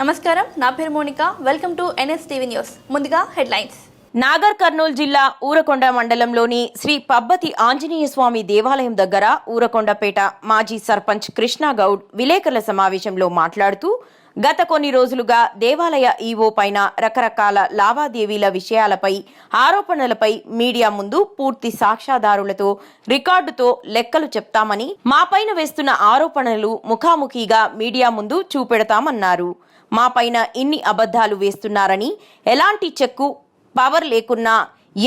నమస్కారం నా పేరు Monika. Welcome to NS TV news ముందుగా హెడ్లైన్స్. నాగర్ కర్నూలు జిల్లా ఊరకొండ మండలంలోని శ్రీ పబ్బతి ఆంజనేయ స్వామి దేవాలయం దగ్గర ఊరకొండపేట మాజీ సర్పంచ్ కృష్ణాగౌడ్ విలేకరుల సమావేశంలో మాట్లాడుతూ గత కొన్ని రోజులుగా దేవాలయ ఈవో పైన రకరకాల లావాదేవీల విషయాలపై ఆరోపణలపై మీడియా ముందు పూర్తి సాక్ష్యాధారులతో రికార్డుతో లెక్కలు చెప్తామని మాపైన వేస్తున్న ఆరోపణలు ముఖాముఖిగా మీడియా ముందు చూపెడతామన్నారు. మాపైన ఇన్ని అబద్ధాలు వేస్తున్నారని ఎలాంటి చెక్కు పవర్ లేకున్నా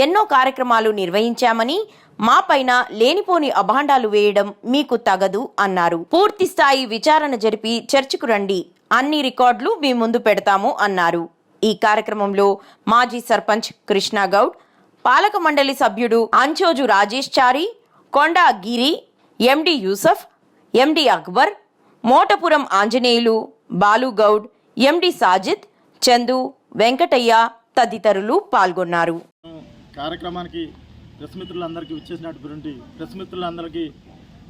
ఎన్నో కార్యక్రమాలు నిర్వహించామని మా పైన లేనిపోని అభాండాలు వేయడం మీకు తగదు అన్నారు. పూర్తి స్థాయి విచారణ జరిపి చర్చకు రండి అన్ని రికార్డులు మీ ముందు పెడతాము అన్నారు. ఈ కార్యక్రమంలో మాజీ సర్పంచ్ కృష్ణాగౌడ్ పాలక మండలి సభ్యుడు అంచోజు రాజేష్ చారి కొండా గిరి ఎండి యూసఫ్ ఎండి అక్బర్ మోటపురం ఆంజనేయులు బాలుగౌడ్ ఎండి సాజిద్ చందు వెంకటయ్య తదితరులు పాల్గొన్నారు. కార్యక్రమానికి ప్రెస్ మిత్రులందరికీ ఇచ్చేసినటువంటి ప్రెస్ మిత్రులందరికీ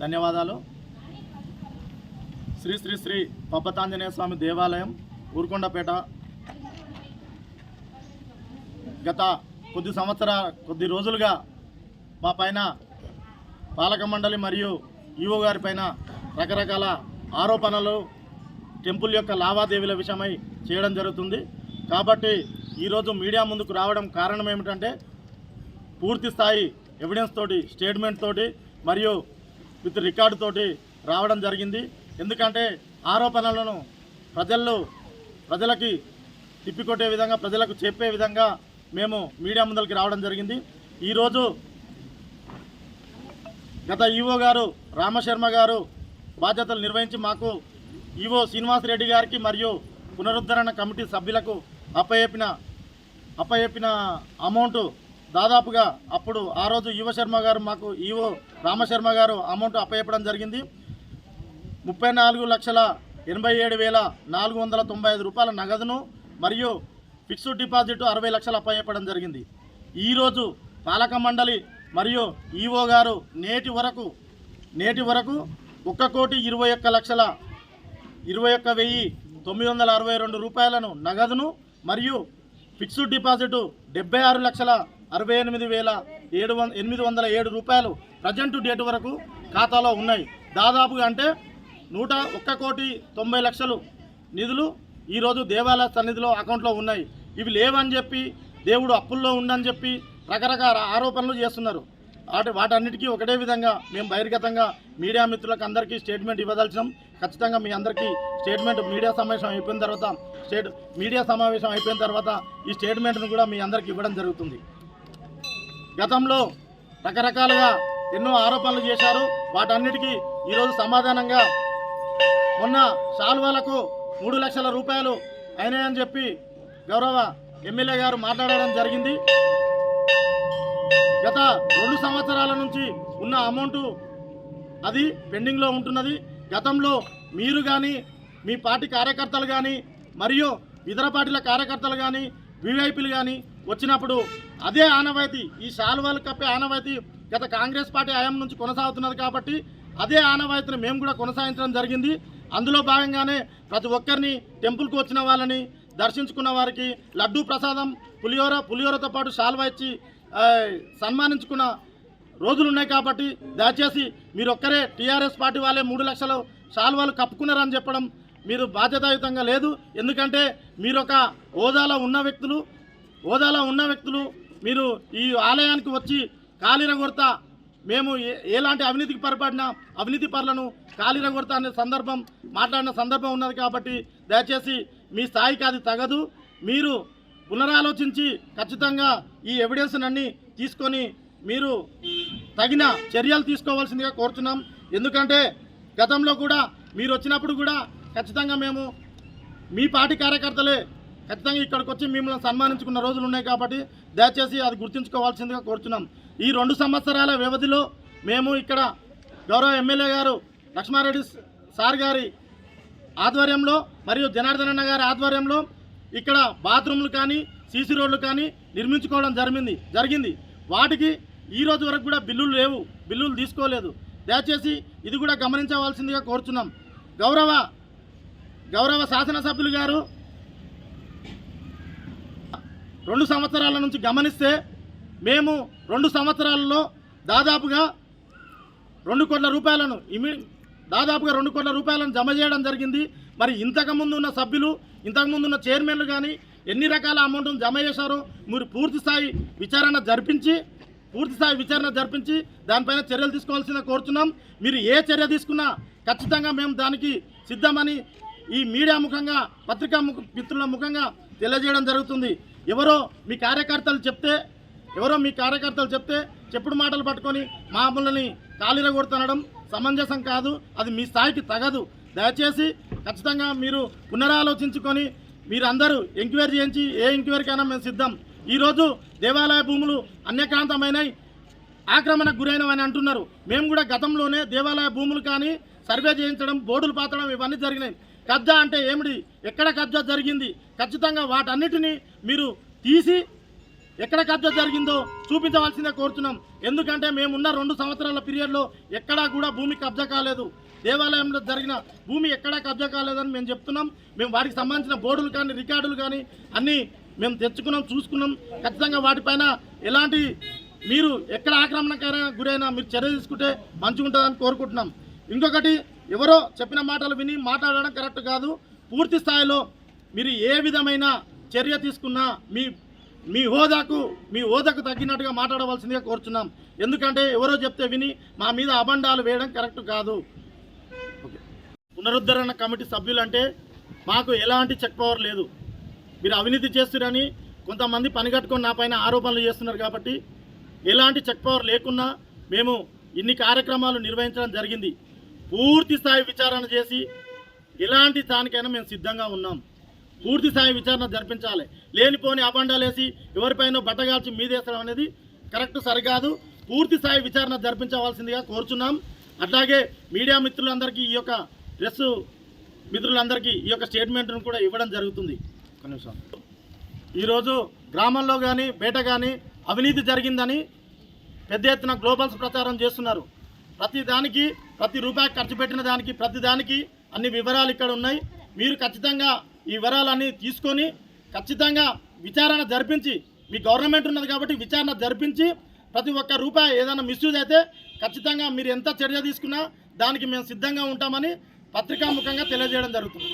ధన్యవాదాలు. శ్రీ శ్రీ శ్రీ పబ్బతాంజనేయ స్వామి దేవాలయం ఊరుకొండపేట. గత కొద్ది సంవత్సర కొద్ది రోజులుగా మా పైన పాలక మండలి మరియు ఈవో గారి పైన రకరకాల ఆరోపణలు టెంపుల్ యొక్క లావాదేవీల విషయమై చేయడం జరుగుతుంది. కాబట్టి ఈరోజు మీడియా ముందుకు రావడం కారణం ఏమిటంటే పూర్తి స్థాయి ఎవిడెన్స్ తోటి స్టేట్మెంట్ తోటి మరియు విత్ రికార్డు తోటి రావడం జరిగింది. ఎందుకంటే ఆరోపణలను ప్రజల్లో ప్రజలకి తిప్పికొట్టే విధంగా ప్రజలకు చెప్పే విధంగా మేము మీడియా ముందరికి రావడం జరిగింది. ఈరోజు గత ఈవో గారు రామశర్మ గారు బాధ్యతలు నిర్వహించి మాకు ఈవో శ్రీనివాసరెడ్డి గారికి మరియు పునరుద్ధరణ కమిటీ సభ్యులకు అప్పయెప్పిన అప్పయెప్పిన అమౌంట్ దాదాపుగా అప్పుడు ఆ రోజు యువ శర్మ గారు మాకు ఈవో రామశర్మ గారు అమౌంట్ అప్పచెప్పడం జరిగింది. ముప్పై నాలుగు లక్షల ఎనభై ఏడు వేల నాలుగు వందల తొంభై ఐదు రూపాయల నగదును మరియు ఫిక్స్డ్ డిపాజిట్ అరవై లక్షలు అప్పయపడం జరిగింది. ఈరోజు పాలక మండలి మరియు ఈవో గారు నేటి వరకు నేటి వరకు ఒక్క కోటి ఇరవై ఒక్క లక్షల ఇరవై ఒక్క వెయ్యి తొమ్మిది వందల అరవై రెండు రూపాయలను నగదును మరియు ఫిక్స్డ్ డిపాజిట్ డెబ్బై ఆరు లక్షల అరవై ఎనిమిది వేల ఏడు వంద ఎనిమిది వందల ఏడు రూపాయలు ప్రజెంట్ డేట్ వరకు ఖాతాలో ఉన్నాయి. దాదాపుగా అంటే నూట ఒక్క కోటి తొంభై లక్షలు నిధులు ఈరోజు దేవాలయ సన్నిధిలో అకౌంట్లో ఉన్నాయి. ఇవి లేవని చెప్పి దేవుడు అప్పుల్లో ఉండని చెప్పి రకరకాల ఆరోపణలు చేస్తున్నారు. అటు వాటన్నిటికీ ఒకటే విధంగా మేము బహిర్గతంగా మీడియా మిత్రులకు అందరికీ స్టేట్మెంట్ ఇవ్వదలిచినాం. ఖచ్చితంగా మీ అందరికీ స్టేట్మెంట్ మీడియా సమావేశం అయిపోయిన తర్వాత స్టేట్ మీడియా సమావేశం అయిపోయిన తర్వాత ఈ స్టేట్మెంట్ను కూడా మీ అందరికీ ఇవ్వడం జరుగుతుంది. గతంలో రకరకాలుగా ఎన్నో ఆరోపణలు చేశారు. వాటన్నిటికీ ఈరోజు సమాధానంగా మొన్న శాల్వాలకు మూడు లక్షల రూపాయలు అయినాయని చెప్పి గౌరవ ఎమ్మెల్యే గారు మాట్లాడడం జరిగింది. గత రెండు సంవత్సరాల నుంచి ఉన్న అమౌంట్ అది పెండింగ్లో ఉంటున్నది. గతంలో మీరు కానీ మీ పార్టీ కార్యకర్తలు కానీ మరియు ఇతర పార్టీల కార్యకర్తలు కానీ వివైపీలు కానీ వచ్చినప్పుడు అదే ఆనవాయితీ ఈ శాలువాలు కప్పే ఆనవాయితీ గత కాంగ్రెస్ పార్టీ హయాం నుంచి కొనసాగుతున్నది కాబట్టి అదే ఆనవాయితీని మేము కూడా కొనసాగించడం జరిగింది. అందులో భాగంగానే ప్రతి ఒక్కరిని టెంపుల్కి వచ్చిన వాళ్ళని దర్శించుకున్న వారికి లడ్డూ ప్రసాదం పులిహోర పులిహోరతో పాటు శాల్వా ఇచ్చి సన్మానించుకున్న రోజులు ఉన్నాయి కాబట్టి దయచేసి మీరు ఒక్కరే టీఆర్ఎస్ పార్టీ వాళ్ళే మూడు లక్షలు శాల్వాలు కప్పుకున్నారని చెప్పడం మీరు బాధ్యతాయుతంగా లేదు. ఎందుకంటే మీరు ఒక హోదాలో ఉన్న వ్యక్తులు హోదాలో ఉన్న వ్యక్తులు మీరు ఈ ఆలయానికి వచ్చి కాలిరగొడతా మేము ఏ- ఎలాంటి అవినీతికి పరపడిన అవినీతి పరులను కాలిరగొడతా అనే సందర్భం మాట్లాడిన సందర్భం ఉన్నది కాబట్టి దయచేసి మీ స్థాయికి అది తగదు. మీరు పునరాలోచించి ఖచ్చితంగా ఈ ఎవిడెన్స్ అన్ని తీసుకొని మీరు తగిన చర్యలు తీసుకోవాల్సిందిగా కోరుతున్నాం ఎందుకంటే గతంలో కూడా మీరు వచ్చినప్పుడు కూడా ఖచ్చితంగా మేము మీ పార్టీ కార్యకర్తలే ఖచ్చితంగా ఇక్కడికి వచ్చి మిమ్మల్ని సన్మానించుకున్న రోజులు ఉన్నాయి కాబట్టి దయచేసి అది గుర్తుంచుకోవాల్సిందిగా కోరుతున్నాం ఈ రెండు సంవత్సరాల వ్యవధిలో మేము ఇక్కడ గౌరవ ఎమ్మెల్యే గారు లక్ష్మారెడ్డి సార్ గారి ఆధ్వర్యంలో మరియు జనార్దన్ అన్న గారి ఆధ్వర్యంలో ఇక్కడ బాత్రూమ్లు కానీ సీసీ రోడ్లు కానీ నిర్మించుకోవడం జరిగింది జరిగింది. వాటికి ఈ రోజు వరకు కూడా బిల్లులు లేవు బిల్లులు తీసుకోలేదు. దయచేసి ఇది కూడా గమనించవలసిందిగా కోరుచున్నాం. గౌరవ గౌరవ శాసనసభ్యులు గారు రెండు సంవత్సరాల నుంచి గమనిస్తే మేము రెండు సంవత్సరాలలో దాదాపుగా రెండు కోట్ల రూపాయలను ఇమి దాదాపుగా రెండు కోట్ల రూపాయలను జమ చేయడం జరిగింది. మరి ఇంతకుముందు ఉన్న సభ్యులు ఇంతకుముందు ఉన్న చైర్మన్లు కానీ ఎన్ని రకాల అమౌంట్ను జమ చేశారో మీరు పూర్తి స్థాయి విచారణ జరిపించి పూర్తి స్థాయి విచారణ జరిపించి దానిపైన చర్యలు తీసుకోవాల్సిందిగా కోరుతున్నాం మీరు ఏ చర్య తీసుకున్నా ఖచ్చితంగా మేము దానికి సిద్ధమని ఈ మీడియా ముఖంగా పత్రికా ముఖ మిత్రుల ముఖంగా తెలియజేయడం జరుగుతుంది. ఎవరో మీ కార్యకర్తలు చెప్తే ఎవరో మీ కార్యకర్తలు చెప్తే చెప్పుడు మాటలు పట్టుకొని మామూలని కాలిర కొడుతుండడం సమంజసం కాదు అది మీ స్థాయికి తగదు. దయచేసి ఖచ్చితంగా మీరు పునరాలోచించుకొని మీరందరూ ఎంక్వైరీ చేయించి ఏ ఎంక్వైరీకైనా మేము సిద్ధం. ఈరోజు దేవాలయ భూములు అన్యక్రాంతమైనవి ఆక్రమణకు గురైనవని అంటున్నారు. మేము కూడా గతంలోనే దేవాలయ భూములు కానీ సర్వే చేయించడం బోర్డులు పాతడం ఇవన్నీ జరిగినాయి. కబ్జా అంటే ఏమిటి? ఎక్కడ కబ్జా జరిగింది? ఖచ్చితంగా వాటన్నిటినీ మీరు తీసి ఎక్కడ కబ్జా జరిగిందో చూపించవలసిందే కోరుతున్నాం. ఎందుకంటే మేమున్న రెండు సంవత్సరాల పీరియడ్లో ఎక్కడా కూడా భూమి కబ్జా కాలేదు. దేవాలయంలో జరిగిన భూమి ఎక్కడా కబ్జా కాలేదని మేము చెప్తున్నాం. మేము వాటికి సంబంధించిన బోర్డులు కానీ రికార్డులు కానీ అన్నీ మేము తెచ్చుకున్నాం చూసుకున్నాం. ఖచ్చితంగా వాటిపైన ఎలాంటి మీరు ఎక్కడ ఆక్రమణకైనా గురైనా మీరు చర్య తీసుకుంటే మంచిగా ఉంటుందని కోరుకుంటున్నాం. ఇంకొకటి ఎవరో చెప్పిన మాటలు విని మాట్లాడడం కరెక్ట్ కాదు. పూర్తి స్థాయిలో మీరు ఏ విధమైన చర్య తీసుకున్నా మీ మీ హోదాకు మీ హోదాకు తగ్గినట్టుగా మాట్లాడవలసిందిగా కోరుచున్నాం. ఎందుకంటే ఎవరో చెప్తే విని మా మీద అబండాలు వేయడం కరెక్ట్ కాదు. పునరుద్ధరణ కమిటీ సభ్యులంటే మాకు ఎలాంటి చెక్ పవర్ లేదు. మీరు అవినీతి చేస్తున్నారని కొంతమంది పనిగట్టుకొని నా పైన ఆరోపణలు చేస్తున్నారు కాబట్టి ఎలాంటి చెక్ పవర్ లేకున్నా మేము ఇన్ని కార్యక్రమాలు నిర్వహించడం జరిగింది. పూర్తి స్థాయి విచారణ చేసి ఎలాంటి దానికైనా మేము సిద్ధంగా ఉన్నాం. పూర్తి స్థాయి విచారణ జరిపించాలి. లేనిపోని అబండాలు వేసి ఎవరిపైన బట్టగాల్చి మీదేసడం అనేది కరెక్ట్ సరికాదు. పూర్తి స్థాయి విచారణ జరిపించవలసిందిగా కోరుచున్నాం. అట్లాగే మీడియా మిత్రులందరికీ ఈ యొక్క ప్రెస్ మిత్రులందరికీ ఈ యొక్క స్టేట్మెంట్ను కూడా ఇవ్వడం జరుగుతుంది. నిమిషం. ఈరోజు గ్రామంలో కానీ బయట కానీ అవినీతి జరిగిందని పెద్ద ఎత్తున గ్లోబల్స్ ప్రచారం చేస్తున్నారు. ప్రతి దానికి ప్రతి రూపాయి ఖర్చు పెట్టిన దానికి ప్రతి దానికి అన్ని వివరాలు ఇక్కడ ఉన్నాయి. మీరు ఖచ్చితంగా ఈ వివరాలన్నీ తీసుకొని ఖచ్చితంగా విచారణ జరిపించి మీ గవర్నమెంట్ ఉన్నది కాబట్టి విచారణ జరిపించి ప్రతి ఒక్క రూపాయి ఏదైనా మిస్యూజ్ అయితే ఖచ్చితంగా మీరు ఎంత చర్య తీసుకున్నా దానికి మేము సిద్ధంగా ఉంటామని పత్రికాముఖంగా తెలియజేయడం జరుగుతుంది.